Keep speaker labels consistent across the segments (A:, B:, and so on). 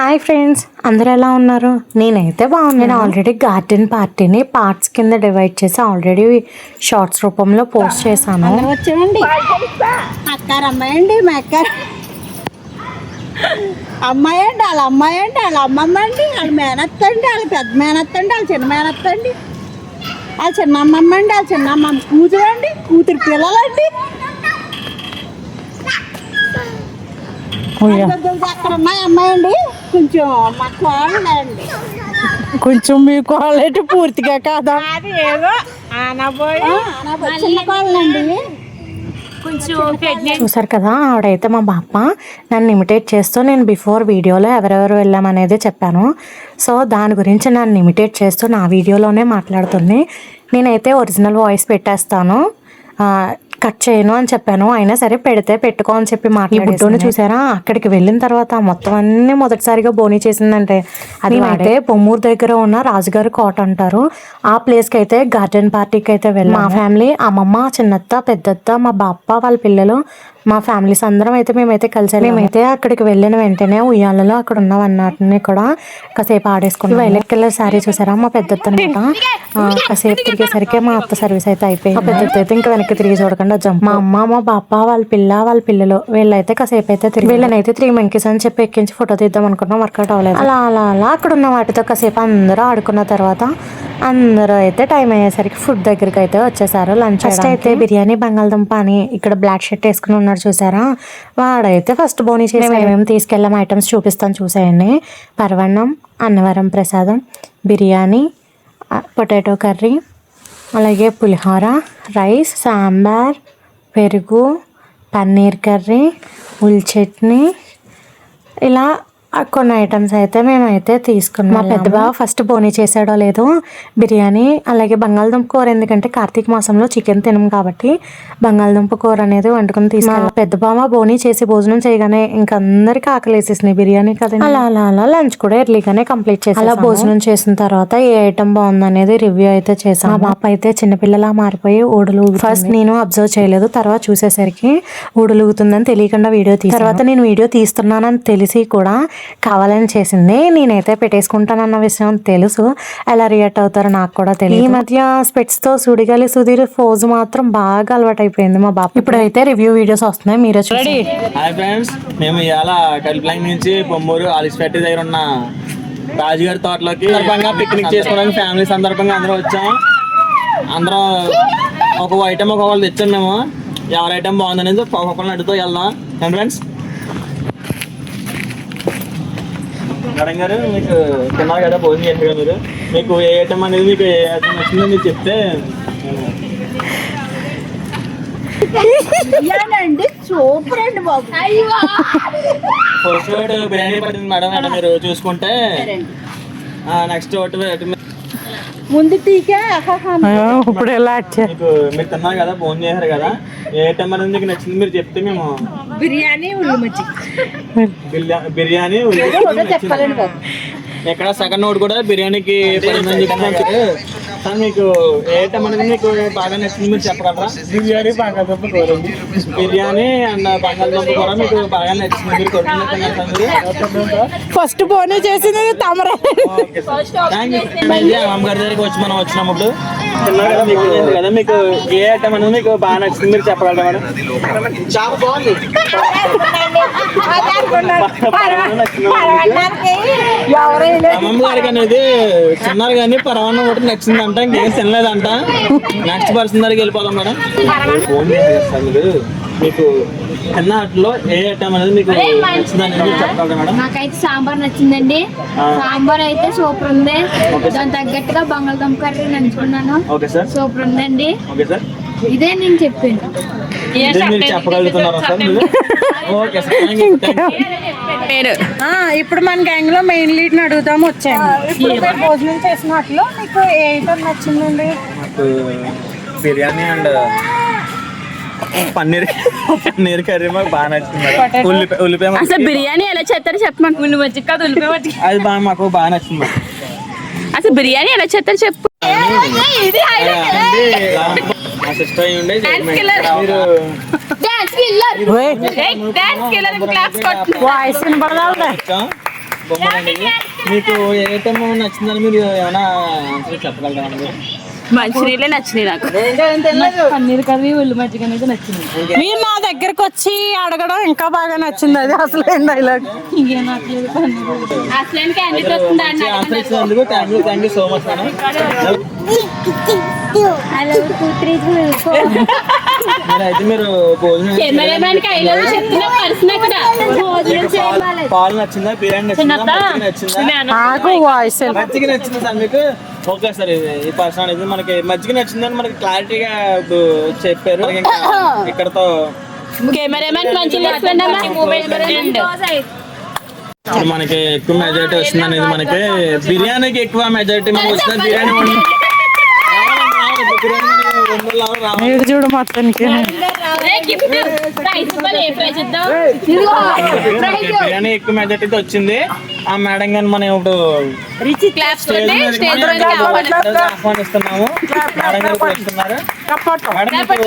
A: Hi friends అందరూ ఎలా ఉన్నారు? నేనైతే బాగున్నాను. నేను ఆల్రెడీ గార్డెన్ పార్టీని పార్ట్స్ కింద డివైడ్ చేసి ఆల్రెడీ షార్ట్స్ రూపంలో పోస్ట్ చేశాను.
B: అందరూ వచ్చామండి అక్కారు అమ్మాయి అండి మా అక్కారు అమ్మాయి అండి వాళ్ళ అమ్మాయి అండి వాళ్ళ అమ్మమ్మ అండి వాళ్ళ మేనత్త అండి వాళ్ళ పెద్ద మేనత్త అండి వాళ్ళ చిన్న మేనత్త అండి వాళ్ళ చిన్న అమ్మమ్మ అండి వాళ్ళ చిన్న అమ్మమ్మ కూతురు అండి కూతురు పిల్లలండి అక్కడ అమ్మాయి అమ్మాయి అండి. కొంచెం మా కోళ్ళు అండి
C: కొంచెం మీ క్వాలిటీ పూర్తిగా కాదా?
B: అది ఏదో ఆనబోయి చిన్న కోళ్ళండి.
A: చూసారు కదా ఆవిడైతే మా బాప్ప నన్ను ఇమిటేట్ చేస్తూ నేను బిఫోర్ వీడియోలో ఎవరెవరు వెళ్ళామనేది చెప్పాను. సో దాని గురించి నన్ను ఇమిటేట్ చేస్తూ నా వీడియోలోనే మాట్లాడుతుంది. నేనైతే ఒరిజినల్ వాయిస్ పెట్టేస్తాను. ఆ, కట్ చేయను అని చెప్పాను. అయినా సరే పెడితే పెట్టుకో అని చెప్పి మాట్లాడుతూనే చూసారా? అక్కడికి వెళ్ళిన తర్వాత మొత్తం అన్ని మొదటిసారిగా బోని చేసిందంటే. అది అయితే బొమ్మూరు దగ్గర ఉన్న రాజుగారి కోట అంటారు. ఆ ప్లేస్కి అయితే గార్డెన్ పార్టీకి అయితే వెళ్ళాం మా ఫ్యామిలీ అమ్మమ్మ చిన్నత్త పెద్దత్త మా బాప్ప వాళ్ళ పిల్లలు మా ఫ్యామిలీస్ అందరం అయితే మేమైతే కలిసి మేమైతే అక్కడికి వెళ్ళిన వెంటనే ఉయ్యాలలో అక్కడ ఉన్న వన్నాటిని కూడా కాసేపు ఆడేసుకున్నాం వైలెట్ కలర్ శారీ చూసారా? మా పెద్దత్త అనమాట కాసేపు తిరిగేసరికి మా అత్త సర్వీస్ అయితే అయిపోయింది. మా పెద్దత్త అయితే ఇంకా వెనక్కి తిరిగి చూడకుండా జంప్. మా అమ్మ మా బాప్ప వాళ్ళ పిల్ల వాళ్ళ పిల్లలు వీళ్ళైతే కాసేపు అయితే తిరిగి వీళ్ళనైతే త్రీ మంకీస్ అని చెప్పి ఎక్కించి ఫోటో తీద్దాం అనుకున్నాం. వర్కౌట్ అవ్వలేదు. అలా అలా అలా అక్కడ ఉన్న వాటితో కాసేపు అందరూ ఆడుకున్న తర్వాత అందరూ అయితే టైం అయ్యేసరికి ఫుడ్ దగ్గరికి అయితే వచ్చేసారు లంచ్ ఫస్ట్ అయితే బిర్యానీ బంగాళదుంప అని ఇక్కడ బ్లాక్ షర్ట్ వేసుకుని ఉన్నాడు చూసారా? వాడైతే ఫస్ట్ బోని చేసి మేమేమి తీసుకెళ్ళాం ఐటమ్స్ చూపిస్తాను చూసేయండి. పరవన్నం అన్నవరం ప్రసాదం బిర్యానీ పొటాటో కర్రీ అలాగే పులిహోర రైస్ సాంబార్ పెరుగు పన్నీర్ కర్రీ ఉల్ చట్నీ. ఇలా కొన్ని ఐటమ్స్ అయితే మేమైతే తీసుకున్నాం. మా పెద్ద బావ ఫస్ట్ బోనీ చేసాడో లేదో బిర్యానీ అలాగే బంగాళదుంప కూర. ఎందుకంటే కార్తీక మాసంలో చికెన్ తినం కాబట్టి బంగాళదుంప కూర అనేది వండుకుని తీసుకెళ్ళాం. పెద్ద బావ బోనీ చేసి భోజనం చేయగానే ఇంక అందరికి ఆకలి వేసేసినాయి బిర్యానీ కదా అలా అలా అలా లంచ్ కూడా ఎర్లీగానే కంప్లీట్ చేసి అలా భోజనం చేసిన తర్వాత ఏ ఐటమ్ బాగుంది అనేది రివ్యూ అయితే చేసాం మా బాప అయితే చిన్నపిల్లలా మారిపోయి ఊడలు ఫస్ట్ నేను అబ్జర్వ్ చేయలేదు తర్వాత చూసేసరికి ఊడలుగుతుందని తెలియకుండా వీడియో తీసి తర్వాత నేను వీడియో తీస్తున్నానని తెలిసి కూడా కావాలని చేసింది నేనైతే పెట్టేసుకుంటానన్న విషయం తెలుసు. ఎలా రియాక్ట్ అవుతారో నాకు కూడా తెలియదు ఈ మధ్య స్పెట్స్తో సుడిగాలి సుధీర్ ఫోజు మాత్రం బాగా అలవాటు అయిపోయింది మా బాబు ఇప్పుడైతే రివ్యూ వీడియోస్ వస్తున్నాయి మీరే చూడండి
D: హాయ్ ఫ్రెండ్స్ మేము ఇవాళ కల్ప్లాంగ్ నుంచి బొమ్మూరు ఆలిస్పేట దగ్గర ఉన్న రాజుగారి తోటలోకి సందర్భంగా పిక్నిక్ చేసుకోవడానికి ఫ్యామిలీ సందర్భంగా అందరం వచ్చాం. అందరం ఒక ఐటమ్ ఒక్కొక్కరు తెచ్చాం మేము. ఎవరి ఐటమ్ బాగుందనేది ఒక్కొక్కరిని అడుగుతూ వెళ్దాం. ఫ్రెండ్స్ మేడం గారు మీకు తిన్నారు కదా భోజనం చేశారు కదా మీరు? మీకు ఏ ఐటమ్ అనేది మీకు ఏ ఐటమ్ నచ్చిందో మీరు చెప్తే
B: ఇయ్యానండి సూపర్ అండి బాబు.
D: ఫస్ట్ బిర్యానీ పట్టింది మేడం అంటే మీరు చూసుకుంటే నెక్స్ట్ ఒకటి
B: ముందు టీకే.
C: ఇప్పుడు ఎలా
D: మీరు తిన్నారు కదా ఫోన్ చేశారు కదా. ఏ అనేది మీకు నచ్చింది మీరు చెప్తే మేము
B: బిర్యానీ ఉల్లి మజ్జి
D: బిర్యా- బిర్యానీ
B: చెప్పాలండి బాబు.
D: ఇక్కడ సెకండ్ నోట్ కూడా బిర్యానీకి పడిందని చెప్పి సార్ మీకు ఏ ఐటమ్ అనేది మీకు బాగా నచ్చింది మీరు చెప్పగలరా? బిర్యానీ బంగాళదుంప కూర బిర్యానీ అండ్ బంగాళదుంప కూర మీకు బాగా నచ్చింది మీరు?
C: ఫస్ట్ బోనే చేసింది తమరే.
D: అమ్మగారి దగ్గరికి వచ్చి మనం వచ్చినప్పుడు కదా మీకు తెలియదు కదా మీకు ఏ ఐటమ్ అనేది మీకు బాగా నచ్చింది మీరు చెప్పగలరా మేడం? చాలా బాగుంది. పరమాన్నం నచ్చిందా మీకు? అమ్మమ్మ గారికి అనేది తిన్నారు కానీ పరమాన్నం ఒకటి నచ్చిందంట ఇంకేం తినలేదంట. నెక్స్ట్ పర్సన్ దగ్గరికి వెళ్ళిపోదాం మేడం. ఫోన్ చేసేస్తాను మీరు మీకు తిన్న వాటిలో ఏ ఐటమ్ అనేది మీకు నచ్చిందని మీరు చెప్పగలరా మేడం?
E: నాకైతే సాంబార్ నచ్చిందండి. సాంబార్ అయితే సూపర్ ఉంది. దాని తగ్గట్టుగా బంగాళదుంప కర్రీ
D: ఓకే సార్.
E: సూపర్ ఉందండి.
D: Okay sir.
E: ఇదే నేను చెప్పాను
D: చెప్పగలుగుతున్నారా సార్
C: ఆ, ఇప్పుడు మన గ్యాంగ్లో మెయిన్ లీడ్ని అడుగుదాం వచ్చాము. ఇప్పుడు భోజనం చేసిన వాటిలో మీకు ఏ ఐటమ్ నచ్చిందండి
D: బిర్యానీ అండ్ పన్నీర్ పన్నీర్ కర్రీ మాకు బాగా నచ్చింది ఉల్లిపాయ ఉల్లిపాయ
F: అసలు. బిర్యానీ ఎలా చేస్తారో చెప్పమా ఉల్లి మజ్జిగ కాదు ఉల్లిపాయ మజ్జిగ.
D: అది బాగా మాకు బాగా నచ్చింది
F: అసలు బిర్యానీ ఎలా చేస్తారో చెప్పు. ఇది
D: మా సిస్టర్ అయి ఉండే మీరు
C: వాయిస్.
D: బొమ్మలండి. మీకు ఏ నచ్చిందని మీరు ఏమైనా ఆన్సర్ చెప్పగలరా మీరు?
F: మంచినీళ్ళే నచ్చినాయి నాకు.
C: పన్నీర్ కర్రీ ఉల్లి మజ్జిగ అనేది నచ్చింది. మీరు నా దగ్గరకు వచ్చి అడగడం ఇంకా బాగా నచ్చింది. అది అసలు ఏం డైలాగ్ ఇంకేం నచ్చలేదు పన్నీర్
F: అసలు
D: మంచి సో మచ్ అయితే మీరు భోజనం పాలు- పాలు నచ్చిందా? బిర్యానీ నచ్చిందా? మజ్జిగ నచ్చిందా?
C: నాకు వాయిస్
D: మజ్జిగ నచ్చింది సార్ మీకు? ఓకే సార్ ఇది ఈ పర్సన్ అనేది మనకి మజ్జిగ నచ్చిందని మనకి క్లారిటీగా చెప్పారు. ఇక్కడతో
F: కెమెరామెన్ మంచి
D: మనకి ఎక్కువ మెజారిటీ వస్తుంది అనేది మనకి బిర్యానీకి ఎక్కువ మెజారిటీ మనకి వస్తుంది. బిర్యానీ వండి- రావాలండి, రావాలి. ఇప్పుడు బిర్యానీ వండి రెండు రోజులు రావాలి, రావాలి.
C: మీరు చూడు మొత్తానికి
D: బిర్యానీ ఎక్కువ మెజారిటీతో వచ్చింది. ఆ మేడం గాని మనం ఇప్పుడు ఆహ్వానిస్తున్నాము. మేడం గారు వస్తున్నారు. మేడం మీకు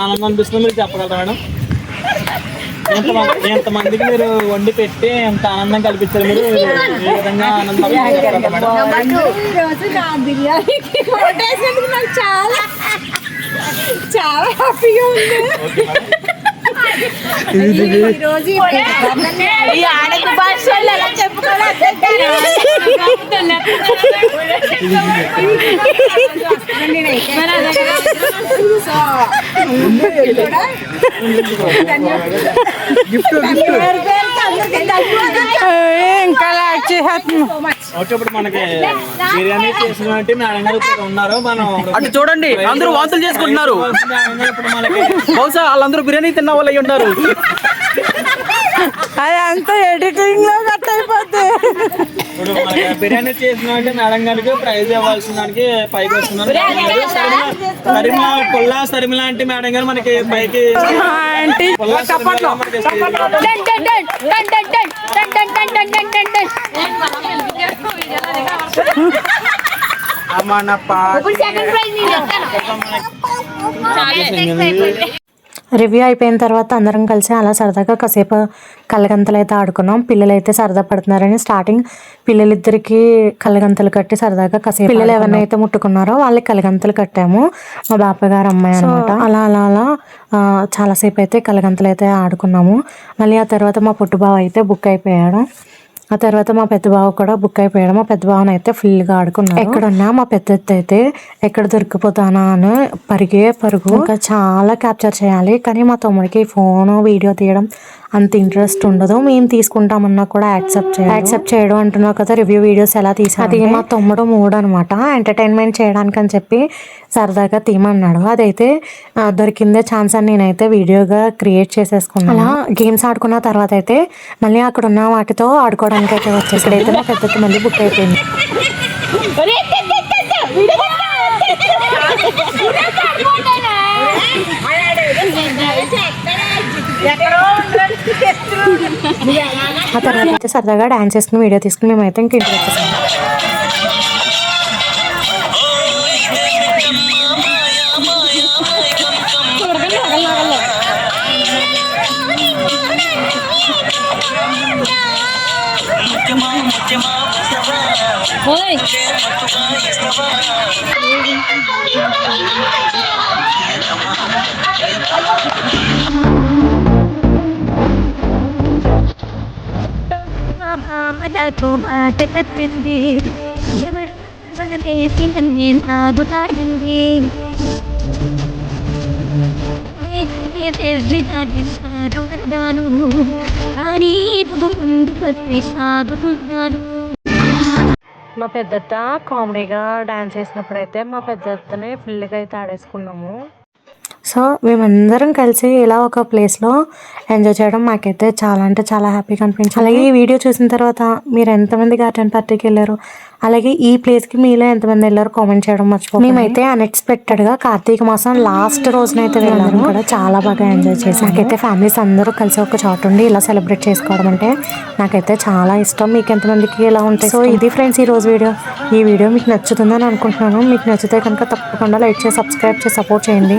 D: ఆనందం అనిపిస్తుందో మీరు చెప్పగలరా మేడం ఎంతమందికి మీరు వండి పెట్టి ఎంత ఆనందం కల్పించారు మీరు? ఏ విధంగా ఆనందం
B: చాలా చాలా హ్యాపీగా ఉంది. ఈ
F: ఈ ఆడకు భాష ఎలా చెప్పుకోవాలి
C: ఇంకా లాక్ చేసేస్తున్నాం
D: ఓకే ఇప్పుడు మనకి బిర్యానీ చేసినట్టు మేడం గారు ఇక్కడ ఉన్నారు మనం
G: అటు చూడండి అందరూ వాంతులు చేసుకుంటున్నారు. బహుశా వాళ్ళందరూ బిర్యానీ తిన్న వాళ్ళు అయి ఉంటారు
C: అది అంతా ఎడిటింగ్లో కట్ అయిపోద్ది
D: ఇప్పుడు బిర్యానీ చేసినట్టు మేడం గారికి ప్రైజ్ ఇవ్వాల్సిన దానికి పైకి వస్తున్నారు సరిమ పుల్లా సరిమ లాంటి మేడం గారు మనకి పైకి
C: ఆంటీ
D: పుల్లా
A: రివ్యూ అయిపోయిన తర్వాత అందరం కలిసి అలా సరదాగా కాసేపు కళ్ళగంతలు అయితే ఆడుకున్నాం. పిల్లలు అయితే సరదా పడుతున్నారని స్టార్టింగ్ పిల్లలిద్దరికి కళ్ళగంతలు కట్టి సరదాగా కాసేపు పిల్లలు ఎవరినైతే ముట్టుకున్నారో వాళ్ళకి కళ్ళగంతలు కట్టాము. మా బాప గారు అమ్మాయి అనమాట అలా అలా అలా చాలాసేపు అయితే కళ్ళగంతలు అయితే ఆడుకున్నాము. మళ్ళీ ఆ తర్వాత మా పుట్టు బావ అయితే బుక్ అయిపోయాడు. ఆ తర్వాత మా పెద్ద బావ కూడా బుక్ అయిపోయాడు. మా పెద్ద బావన అయితే ఫుల్గా ఆడుకున్నాడు. ఎక్కడున్నా మా పెద్ద అయితే ఎక్కడ దొరికిపోతానా అని పరిగే పరుగు. ఇంకా చాలా క్యాప్చర్ చేయాలి. కానీ మా తమ్ముడికి ఫోన్ వీడియో తీయడం అంత ఇంట్రెస్ట్ ఉండదు. మేము తీసుకుంటామన్నా కూడా యాక్సెప్ట్ చేయాలి యాక్సెప్ట్ చేయడం అంటున్నావు కదా రివ్యూ వీడియోస్ ఎలా తీసా అది మా తమ్ముడు మూడు అనమాట ఎంటర్టైన్మెంట్ చేయడానికి అని చెప్పి సరదాగా తీయమన్నాడు అదైతే దొరికిందే ఛాన్స్ అని నేనైతే వీడియోగా క్రియేట్ చేసేసుకున్నాను. అలా గేమ్స్ ఆడుకున్న తర్వాత అయితే మళ్ళీ అక్కడ ఉన్న వాటితో ఆడుకోవడానికి అయితే వచ్చేసి ఇక్కడైతే మా పెద్దకి మళ్ళీ బుక్ అయిపోయింది. ఆ తర్వాత అయితే సరదాగా డాన్స్ చేసుకుని వీడియో తీసుకుని మేమైతే ఇంక ఇంటికి వచ్చేసాం.
H: మనకు మాట తప్పింది ఎవరు మనదేసి నన్ను నాగుతాడండి సాగుతున్నాను కానీ ముందు వచ్చి
A: మా పెద్దత్త కామెడీగా డాన్స్ చేసినప్పుడు అయితే మా పెద్దత్తని ఫుల్గా అయితే ఆడేసుకున్నాము. సో మేమందరం కలిసి ఇలా ఒక ప్లేస్లో ఎంజాయ్ చేయడం మాకైతే చాలా అంటే చాలా హ్యాపీగా అనిపించింది. అలాగే ఈ వీడియో చూసిన తర్వాత మీరు ఎంతమంది గార్డెన్ పార్టీకి వెళ్ళారు? అలాగే ఈ ప్లేస్కి మీలో ఎంతమంది వెళ్ళారు కామెంట్ చేయడం మర్చిపో మేమైతే అన్ఎక్స్పెక్టెడ్గా కార్తీక మాసం లాస్ట్ రోజునైతే వెళ్ళాము. కూడా చాలా బాగా ఎంజాయ్ చేసి నాకైతే ఫ్యామిలీస్ అందరూ కలిసి ఒక చోట ఉండి ఇలా సెలబ్రేట్ చేసుకోవడం అంటే నాకైతే చాలా ఇష్టం. మీకు ఎంతమందికి ఇలా ఉంటాయి? సో ఇది ఫ్రెండ్స్ ఈ రోజు వీడియో. ఈ వీడియో మీకు నచ్చుతుందని అనుకుంటున్నాను. మీకు నచ్చితే కనుక తప్పకుండా లైక్ చేసి సబ్స్క్రైబ్ చేసి సపోర్ట్ చేయండి.